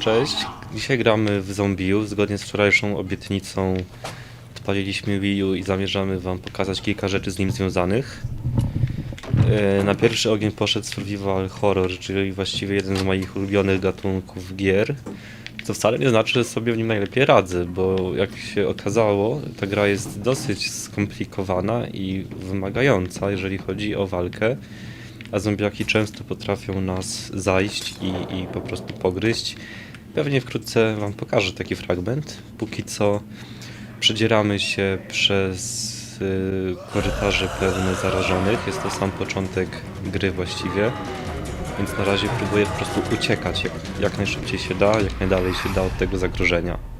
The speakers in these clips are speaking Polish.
Cześć, dzisiaj gramy w Zombiu. Zgodnie z wczorajszą obietnicą odpaliliśmy Wii U i zamierzamy wam pokazać kilka rzeczy z nim związanych. E, Na pierwszy ogień poszedł survival horror, czyli właściwie jeden z moich ulubionych gatunków gier. Co wcale nie znaczy, że sobie w nim najlepiej radzę, bo jak się okazało, ta gra jest dosyć skomplikowana i wymagająca, jeżeli chodzi o walkę. A zombiaki często potrafią nas zajść i, i po prostu pogryźć. Pewnie wkrótce Wam pokażę taki fragment. Póki co przedzieramy się przez y, korytarze pełne zarażonych. Jest to sam początek gry właściwie. Więc na razie próbuję po prostu uciekać jak, jak najszybciej się da, jak najdalej się da od tego zagrożenia.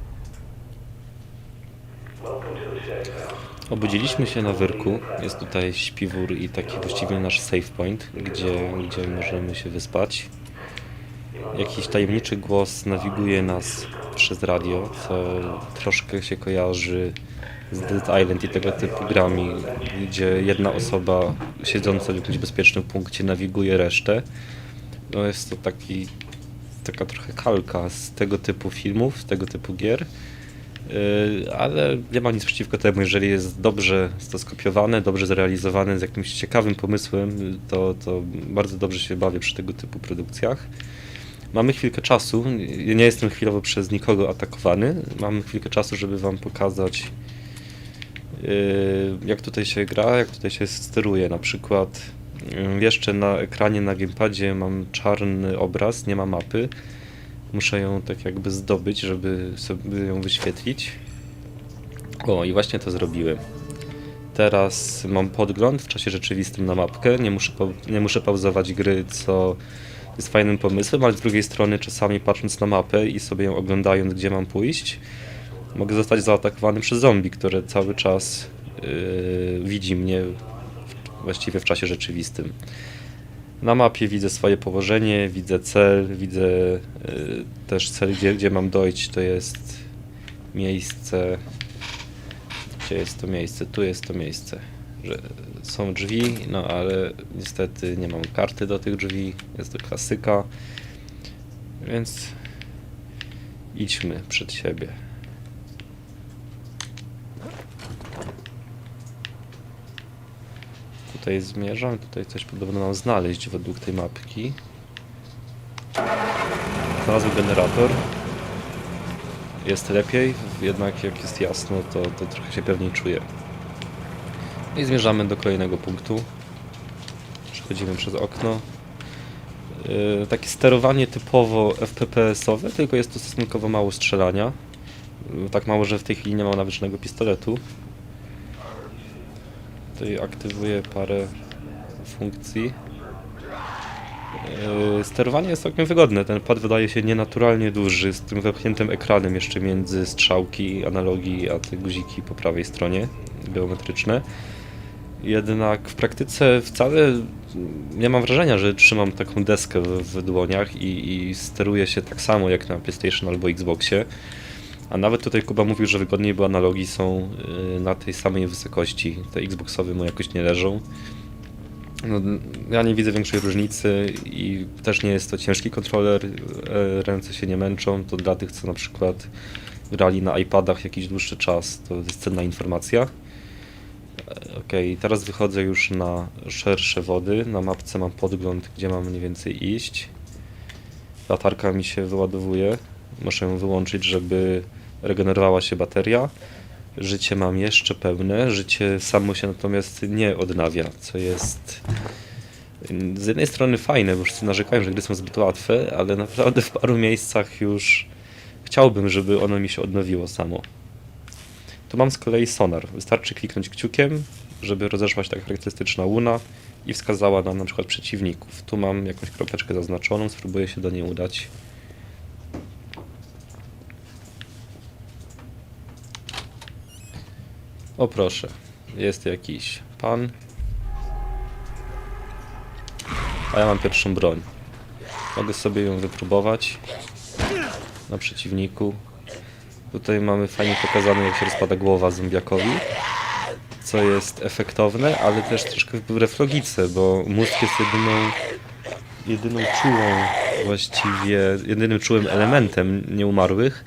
Obudziliśmy się na wyrku. Jest tutaj śpiwór i taki właściwie nasz save point, gdzie, gdzie możemy się wyspać. Jakiś tajemniczy głos nawiguje nas przez radio, co troszkę się kojarzy z Dead Island i tego typu grami, gdzie jedna osoba siedząca w jakimś bezpiecznym punkcie nawiguje resztę. No jest to taki, taka trochę kalka z tego typu filmów, z tego typu gier. Yy, ale nie mam nic przeciwko temu, jeżeli jest dobrze to skopiowane, dobrze zrealizowane z jakimś ciekawym pomysłem, to, to bardzo dobrze się bawię przy tego typu produkcjach. Mamy chwilkę czasu, nie jestem chwilowo przez nikogo atakowany, mamy chwilkę czasu, żeby wam pokazać yy, jak tutaj się gra, jak tutaj się steruje. Na przykład yy, jeszcze na ekranie na gamepadzie mam czarny obraz, nie ma mapy. Muszę ją tak jakby zdobyć, żeby sobie ją wyświetlić. O, i właśnie to zrobiłem. Teraz mam podgląd w czasie rzeczywistym na mapkę. Nie muszę, nie muszę pauzować gry, co jest fajnym pomysłem, ale z drugiej strony czasami patrząc na mapę i sobie ją oglądając, gdzie mam pójść, mogę zostać zaatakowany przez zombie, które cały czas yy, widzi mnie w, właściwie w czasie rzeczywistym. Na mapie widzę swoje położenie, widzę cel, widzę y, też cel, gdzie, gdzie mam dojść. To jest miejsce. Gdzie jest to miejsce? Tu jest to miejsce. Że są drzwi, no ale niestety nie mam karty do tych drzwi. Jest to klasyka. Więc idźmy przed siebie. Tutaj zmierzam, tutaj coś podobno mam znaleźć według tej mapki. Znalazłem generator. Jest lepiej, jednak jak jest jasno, to, to trochę się pewniej czuję. I zmierzamy do kolejnego punktu. Przechodzimy przez okno. Yy, takie sterowanie typowo FPPS-owe, tylko jest to stosunkowo mało strzelania. Yy, tak mało, że w tej chwili nie mam nawet żadnego pistoletu. Tutaj aktywuję parę funkcji. Yy, Sterowanie jest całkiem wygodne. Ten pad wydaje się nienaturalnie duży, z tym wepchniętym ekranem jeszcze między strzałki, analogii, a te guziki po prawej stronie geometryczne. Jednak w praktyce wcale nie mam wrażenia, że trzymam taką deskę w, w dłoniach i, i steruję się tak samo jak na PlayStation albo Xboxie. A nawet tutaj Kuba mówił, że wygodniej, bo analogii są y, na tej samej wysokości. Te Xboxowe mu jakoś nie leżą. No, ja nie widzę większej różnicy i też nie jest to ciężki kontroler, e, ręce się nie męczą. To dla tych, co na przykład grali na iPadach jakiś dłuższy czas, to jest cenna informacja. E, Okej, teraz wychodzę już na szersze wody. Na mapce mam podgląd, gdzie mam mniej więcej iść. Latarka mi się wyładowuje. Muszę ją wyłączyć, żeby regenerowała się bateria. Życie mam jeszcze pełne, życie samo się natomiast nie odnawia, co jest z jednej strony fajne, bo wszyscy narzekają, że gry są zbyt łatwe, ale naprawdę w paru miejscach już chciałbym, żeby ono mi się odnowiło samo. Tu mam z kolei sonar. Wystarczy kliknąć kciukiem, żeby rozeszła się taka charakterystyczna łuna i wskazała nam na przykład przeciwników. Tu mam jakąś kropeczkę zaznaczoną, spróbuję się do niej udać. O proszę, jest jakiś pan. A ja mam pierwszą broń. Mogę sobie ją wypróbować na przeciwniku. Tutaj mamy fajnie pokazane, jak się rozpada głowa zombiakowi, co jest efektowne, ale też troszkę wbrew logice, bo mózg jest jedyną, jedyną czułą właściwie jedynym czułym elementem nieumarłych.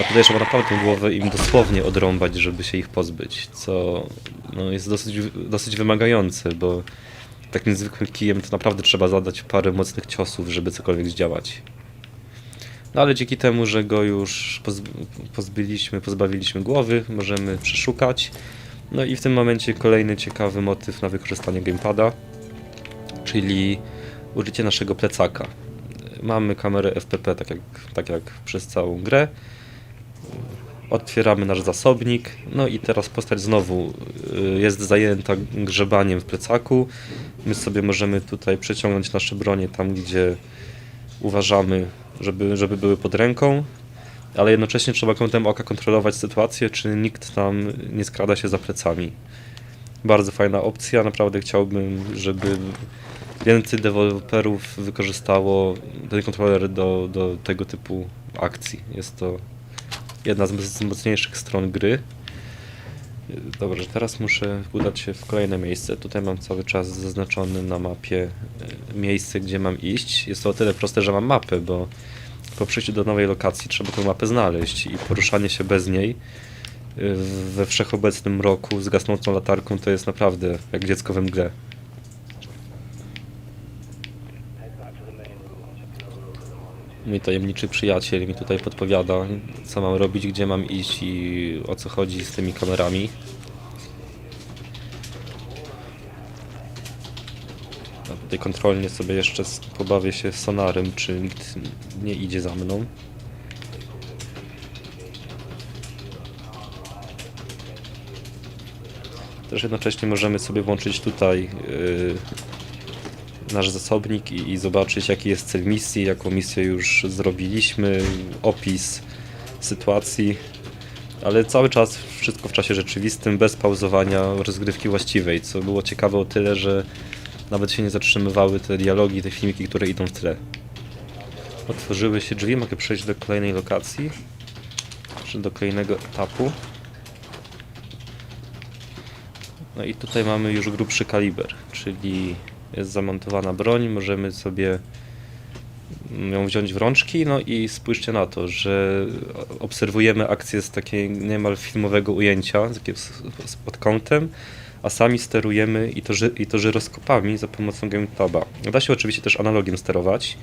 A tutaj trzeba naprawdę głowę im dosłownie odrąbać, żeby się ich pozbyć, co no, jest dosyć, dosyć wymagające, bo takim zwykłym kijem to naprawdę trzeba zadać parę mocnych ciosów, żeby cokolwiek zdziałać. No ale dzięki temu, że go już pozb- pozbyliśmy, pozbawiliśmy głowy, możemy przeszukać. No i w tym momencie kolejny ciekawy motyw na wykorzystanie gamepada, czyli użycie naszego plecaka. Mamy kamerę FPP, tak jak, tak jak przez całą grę. Otwieramy nasz zasobnik, no i teraz postać znowu y, jest zajęta grzebaniem w plecaku. My sobie możemy tutaj przeciągnąć nasze bronie tam, gdzie uważamy, żeby, żeby były pod ręką, ale jednocześnie trzeba kątem oka kontrolować sytuację, czy nikt tam nie skrada się za plecami. Bardzo fajna opcja, naprawdę chciałbym, żeby więcej deweloperów wykorzystało ten kontroler do, do tego typu akcji. Jest to jedna z mocniejszych stron gry. Dobrze, teraz muszę udać się w kolejne miejsce. Tutaj mam cały czas zaznaczone na mapie e, miejsce, gdzie mam iść. Jest to o tyle proste, że mam mapę, bo po przyjściu do nowej lokacji trzeba tę mapę znaleźć i poruszanie się bez niej e, we wszechobecnym roku z gasnącą latarką to jest naprawdę jak dziecko we mgle. Mój tajemniczy przyjaciel mi tutaj podpowiada, co mam robić, gdzie mam iść i o co chodzi z tymi kamerami. A tutaj kontrolnie sobie jeszcze pobawię się sonarem, czy nikt nie idzie za mną. Też jednocześnie możemy sobie włączyć tutaj yy, nasz zasobnik i, i zobaczyć jaki jest cel misji, jaką misję już zrobiliśmy, opis sytuacji, ale cały czas wszystko w czasie rzeczywistym, bez pauzowania rozgrywki właściwej, co było ciekawe o tyle, że nawet się nie zatrzymywały te dialogi, te filmiki, które idą w tle. Otworzyły się drzwi, mogę przejść do kolejnej lokacji, czy do kolejnego etapu. No i tutaj mamy już grubszy kaliber, czyli jest zamontowana broń, możemy sobie ją wziąć w rączki, no i spójrzcie na to, że obserwujemy akcję z takiego niemal filmowego ujęcia, z takiego pod kątem, a sami sterujemy i to, i to żyroskopami za pomocą gametaba. Da się oczywiście też analogiem sterować.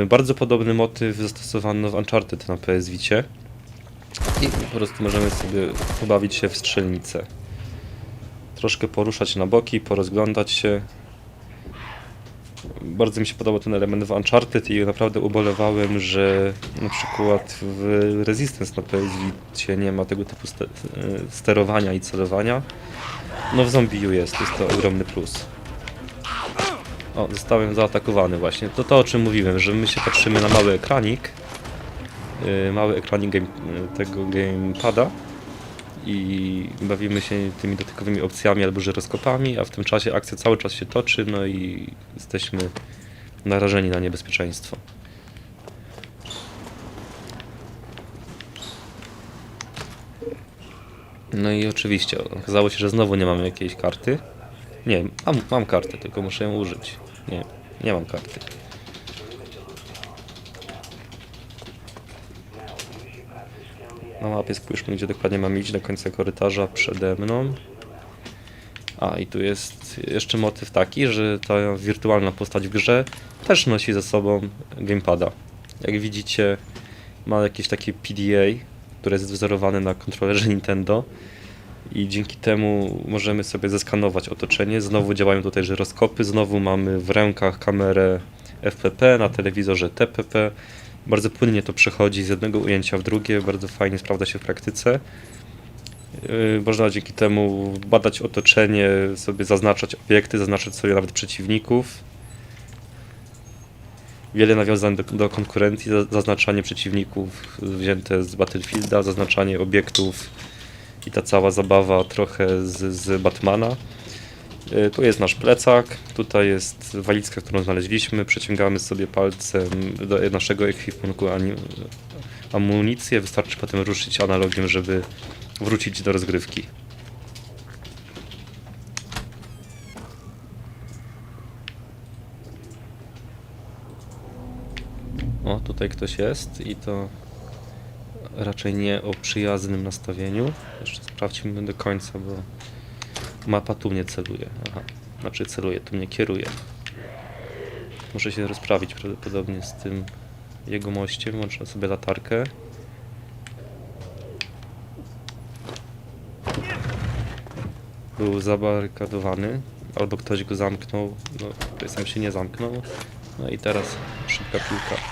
Yy, Bardzo podobny motyw zastosowano w Uncharted na PS Vicie. I po prostu możemy sobie pobawić się w strzelnicę troszkę poruszać na boki, porozglądać się. Bardzo mi się podobał ten element w Uncharted i naprawdę ubolewałem, że na przykład w Resistance na PS nie ma tego typu e, sterowania i celowania. No w Zombiu jest, jest to ogromny plus. O, zostałem zaatakowany właśnie. To to o czym mówiłem, że my się patrzymy na mały ekranik, yy, mały ekranik game, tego gamepada i bawimy się tymi dotykowymi opcjami albo żyroskopami, a w tym czasie akcja cały czas się toczy, no i jesteśmy narażeni na niebezpieczeństwo. No i oczywiście okazało się, że znowu nie mamy jakiejś karty. Nie, mam, mam kartę, tylko muszę ją użyć. Nie, nie mam karty. Na mapie spójrzmy, gdzie dokładnie mam iść do końca korytarza przede mną. A i tu jest jeszcze motyw taki, że ta wirtualna postać w grze też nosi ze sobą gamepada. Jak widzicie, ma jakieś takie PDA, które jest wzorowane na kontrolerze Nintendo i dzięki temu możemy sobie zeskanować otoczenie. Znowu działają tutaj żyroskopy, znowu mamy w rękach kamerę FPP, na telewizorze TPP. Bardzo płynnie to przechodzi z jednego ujęcia w drugie, bardzo fajnie sprawdza się w praktyce. Yy, Można dzięki temu badać otoczenie, sobie zaznaczać obiekty, zaznaczać sobie nawet przeciwników. Wiele nawiązań do, do konkurencji, za- zaznaczanie przeciwników wzięte z Battlefielda, zaznaczanie obiektów i ta cała zabawa trochę z, z Batmana. Y, Tu jest nasz plecak, tutaj jest walizka, którą znaleźliśmy. Przeciągamy sobie palcem do naszego ekwipunku amunicję. Wystarczy potem ruszyć analogiem, żeby wrócić do rozgrywki. O, tutaj ktoś jest i to raczej nie o przyjaznym nastawieniu. Jeszcze sprawdźmy do końca, bo mapa tu mnie celuje. Aha, znaczy celuje, tu mnie kieruje. Muszę się rozprawić prawdopodobnie z tym jego mościem. Włączę sobie latarkę. Był zabarykadowany, albo ktoś go zamknął. No, sam się nie zamknął. No i teraz szybka piłka.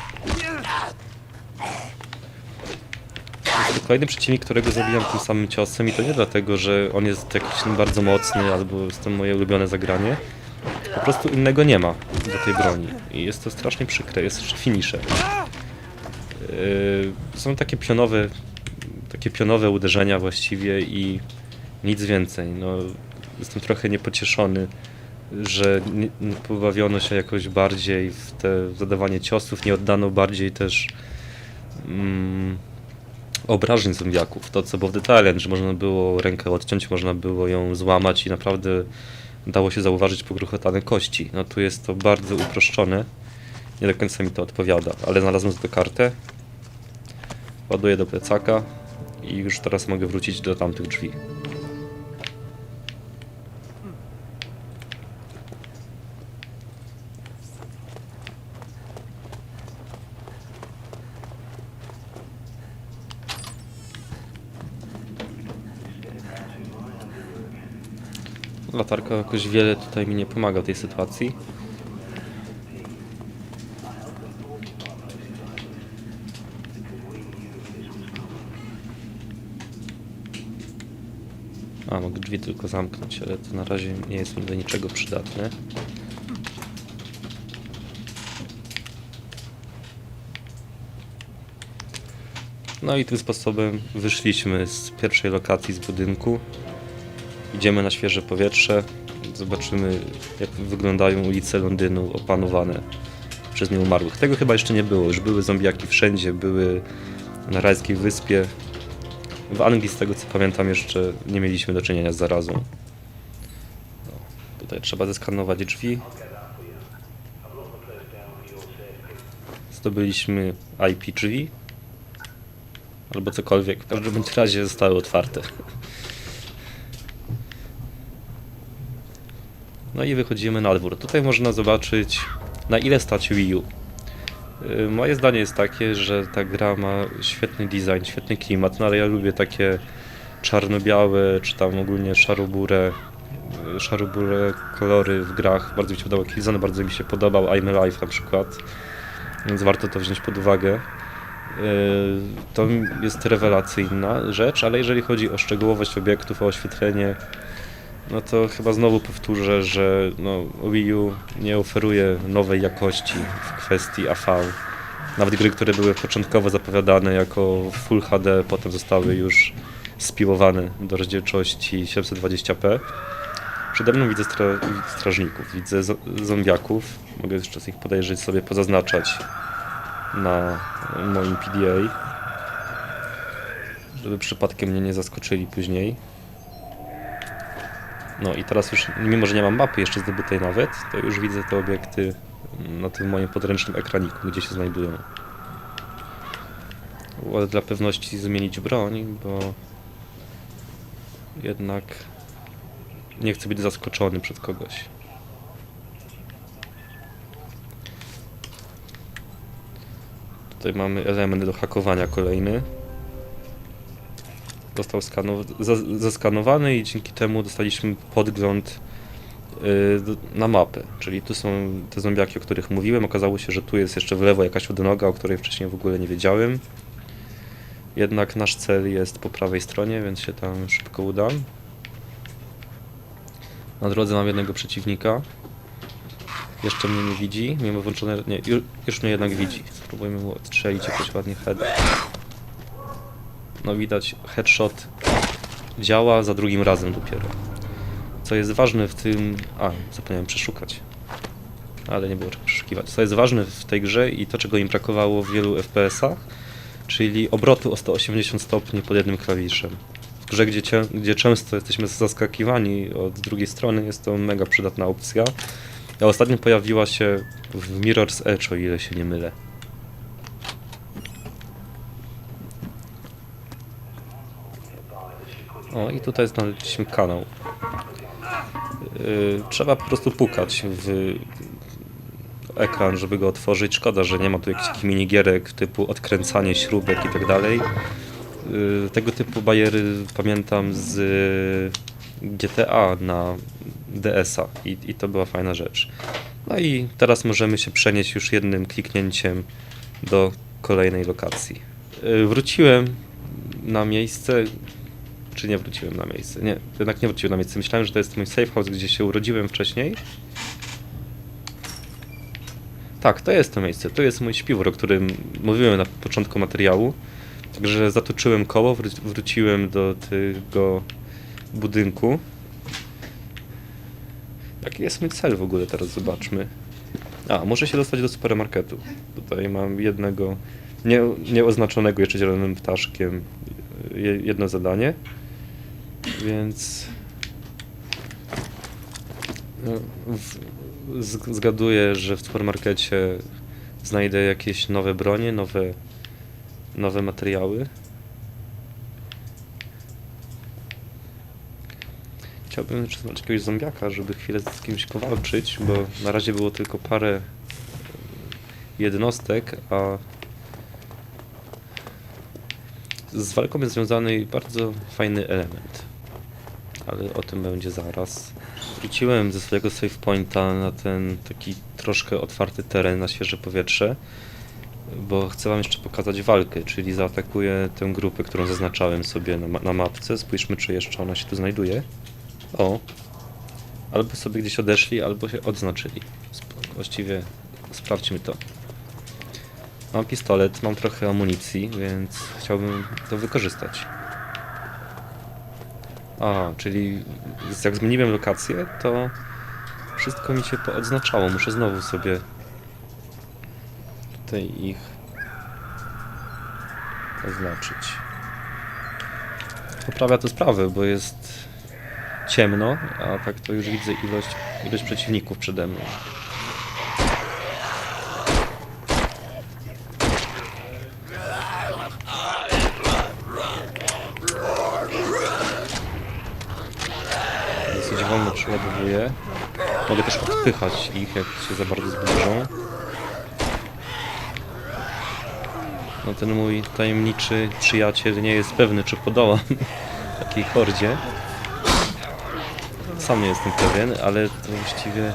Kolejny przeciwnik, którego zabijam tym samym ciosem i to nie dlatego, że on jest jakiś bardzo mocny albo jest to moje ulubione zagranie. Po prostu innego nie ma do tej broni i jest to strasznie przykre, jest finisher. Yy, są takie pionowe, takie pionowe uderzenia właściwie i nic więcej. No, jestem trochę niepocieszony, że nie, nie pobawiono się jakoś bardziej w te zadawanie ciosów, nie oddano bardziej też mm, obrażeń zombiaków. To co było w The Talent, że można było rękę odciąć, można było ją złamać i naprawdę dało się zauważyć pogruchotane kości. No tu jest to bardzo uproszczone. Nie do końca mi to odpowiada, ale znalazłem to kartę. Ładuję do plecaka i już teraz mogę wrócić do tamtych drzwi. Latarka jakoś wiele tutaj mi nie pomaga w tej sytuacji. A, mogę drzwi tylko zamknąć, ale to na razie nie jest mi do niczego przydatne. No i tym sposobem wyszliśmy z pierwszej lokacji z budynku. Idziemy na świeże powietrze. Zobaczymy, jak wyglądają ulice Londynu opanowane przez nieumarłych. Tego chyba jeszcze nie było. Już były zombiaki wszędzie, były na rajskiej wyspie. W Anglii, z tego co pamiętam, jeszcze nie mieliśmy do czynienia z zarazą. No, tutaj trzeba zeskanować drzwi. Zdobyliśmy IP drzwi. Albo cokolwiek. W każdym razie zostały otwarte. No i wychodzimy na dwór. Tutaj można zobaczyć na ile stać Wii U. Yy, Moje zdanie jest takie, że ta gra ma świetny design, świetny klimat, no ale ja lubię takie czarno-białe, czy tam ogólnie szarobure, yy, szarobure kolory w grach. Bardzo mi się podobał Killzone, bardzo mi się podobał I'm Alive na przykład, więc warto to wziąć pod uwagę. Yy, To jest rewelacyjna rzecz, ale jeżeli chodzi o szczegółowość obiektów, o oświetlenie, no to chyba znowu powtórzę, że no, Wii U nie oferuje nowej jakości w kwestii AV. Nawet gry, które były początkowo zapowiadane jako Full HD, potem zostały już spiłowane do rozdzielczości 720p. Przede mną widzę stra strażników, widzę zo- zombiaków. Mogę jeszcze ich podejrzeć sobie, pozaznaczać na moim PDA, żeby przypadkiem mnie nie zaskoczyli później. No i teraz już, mimo że nie mam mapy jeszcze zdobytej nawet, to już widzę te obiekty na tym moim podręcznym ekraniku, gdzie się znajdują. Ale dla pewności zmienić broń, bo jednak nie chcę być zaskoczony przed kogoś. Tutaj mamy element do hakowania kolejny został zeskanowany i dzięki temu dostaliśmy podgląd y, na mapę. Czyli tu są te zombiaki, o których mówiłem. Okazało się, że tu jest jeszcze w lewo jakaś odnoga, o której wcześniej w ogóle nie wiedziałem. Jednak nasz cel jest po prawej stronie, więc się tam szybko udam. Na drodze mam jednego przeciwnika. Jeszcze mnie nie widzi, mimo włączone... Nie, ju- już mnie jednak widzi. Spróbujmy mu odstrzelić jakoś ładnie head. No widać, headshot działa za drugim razem dopiero. Co jest ważne w tym... A, zapomniałem przeszukać. Ale nie było czego przeszukiwać. Co jest ważne w tej grze i to, czego im brakowało w wielu FPS-ach, czyli obrotu o 180 stopni pod jednym klawiszem. W grze, gdzie, cie, gdzie często jesteśmy zaskakiwani od drugiej strony, jest to mega przydatna opcja. A ostatnio pojawiła się w Mirror's Edge, o ile się nie mylę. O, i tutaj znaleźliśmy kanał. Yy, trzeba po prostu pukać w ekran, żeby go otworzyć. Szkoda, że nie ma tu jakichś minigierek typu odkręcanie śrubek i tak dalej. Yy, Tego typu bajery pamiętam z GTA na DS-a i, i to była fajna rzecz. No i teraz możemy się przenieść już jednym kliknięciem do kolejnej lokacji. Yy, Wróciłem na miejsce, czy nie wróciłem na miejsce? Nie, jednak nie wróciłem na miejsce. Myślałem, że to jest mój safe house, gdzie się urodziłem wcześniej. Tak, to jest to miejsce. To jest mój śpiwór, o którym mówiłem na początku materiału. Także zatoczyłem koło, wró- wróciłem do tego budynku. Jaki jest mój cel w ogóle teraz? Zobaczmy. A, muszę się dostać do supermarketu. Tutaj mam jednego nie, nieoznaczonego jeszcze zielonym ptaszkiem je- jedno zadanie. Więc no, zgaduję, że w supermarkecie znajdę jakieś nowe bronie, nowe, nowe materiały. Chciałbym znaleźć jakiegoś zombiaka, żeby chwilę z kimś powalczyć, bo na razie było tylko parę jednostek, a z walką jest związany bardzo fajny element. Ale o tym będzie zaraz. Wróciłem ze swojego save pointa na ten taki troszkę otwarty teren, na świeże powietrze, bo chcę wam jeszcze pokazać walkę, czyli zaatakuję tę grupę, którą zaznaczałem sobie na, ma- na mapce. Spójrzmy, czy jeszcze ona się tu znajduje. O! Albo sobie gdzieś odeszli, albo się odznaczyli. Właściwie sprawdźmy to. Mam pistolet, mam trochę amunicji, więc chciałbym to wykorzystać. A, czyli jak zmieniłem lokację, to wszystko mi się poodznaczało. Muszę znowu sobie tutaj ich oznaczyć. Poprawia to sprawę, bo jest ciemno, a tak to już widzę ilość, ilość przeciwników przede mną. Dosyć wolno przeładowuję. Mogę też odpychać ich, jak się za bardzo zbliżą. No ten mój tajemniczy przyjaciel nie jest pewny, czy podołam takiej hordzie. Sam nie jestem pewien, ale to właściwie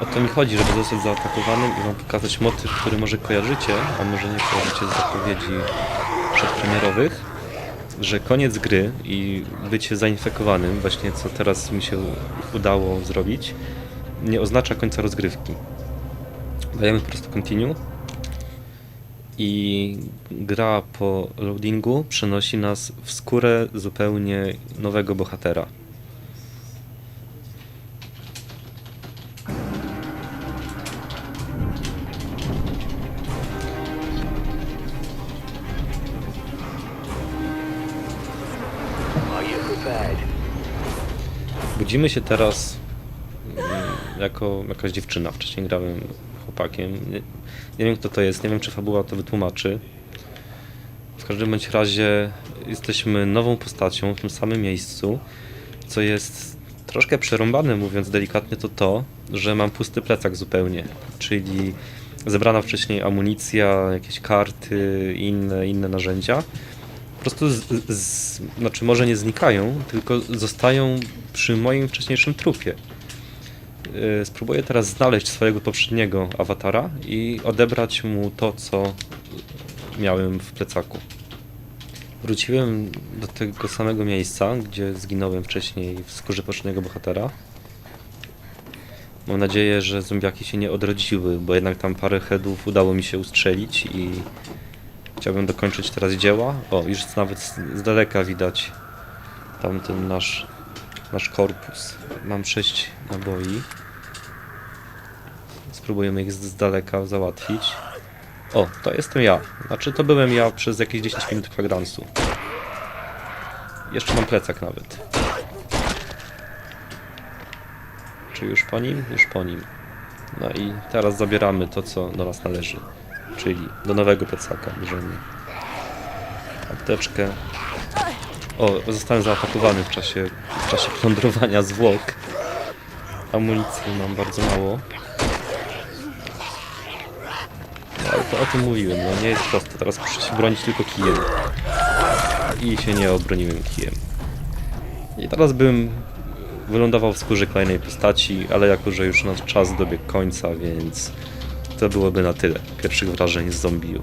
o to mi chodzi, żeby zostać zaatakowanym i wam pokazać motyw, który może kojarzycie, a może nie kojarzycie z zapowiedzi przedpremierowych, że koniec gry i bycie zainfekowanym, właśnie co teraz mi się udało zrobić, nie oznacza końca rozgrywki. Dajemy po prostu continue i gra po loadingu przenosi nas w skórę zupełnie nowego bohatera. Budzimy się teraz mm, jako jakaś dziewczyna. Wcześniej grałem chłopakiem. Nie, nie wiem kto to jest, nie wiem czy fabuła to wytłumaczy. W każdym bądź razie jesteśmy nową postacią w tym samym miejscu, co jest troszkę przerąbane, mówiąc delikatnie, to to, że mam pusty plecak zupełnie, czyli zebrana wcześniej amunicja, jakieś karty inne, inne narzędzia prostu z, z, znaczy może nie znikają, tylko zostają przy moim wcześniejszym trupie. Yy, Spróbuję teraz znaleźć swojego poprzedniego awatara i odebrać mu to, co miałem w plecaku. Wróciłem do tego samego miejsca, gdzie zginąłem wcześniej w skórze poprzedniego bohatera. Mam nadzieję, że zombiaki się nie odrodziły, bo jednak tam parę headów udało mi się ustrzelić i Chciałbym dokończyć teraz dzieła. O, już nawet z, daleka widać tamten nasz, nasz korpus. Mam 6 naboi. Spróbujemy ich z, z daleka załatwić. O, to jestem ja. Znaczy, to byłem ja przez jakieś 10 minut kwagransu. Jeszcze mam plecak nawet. Czy już po nim? Już po nim. No i teraz zabieramy to, co do nas należy. Czyli do nowego plecaka bierzemy apteczkę O, zostałem zaatakowany w czasie, w czasie plądrowania zwłok. Amunicji mam bardzo mało. No, ale to o tym mówiłem, no nie jest prosto. Teraz muszę się bronić tylko kijem. I się nie obroniłem kijem. I teraz bym wylądował w skórze kolejnej postaci, ale jako, że już nasz czas dobiegł końca, więc to byłoby na tyle pierwszych wrażeń z Zombiu.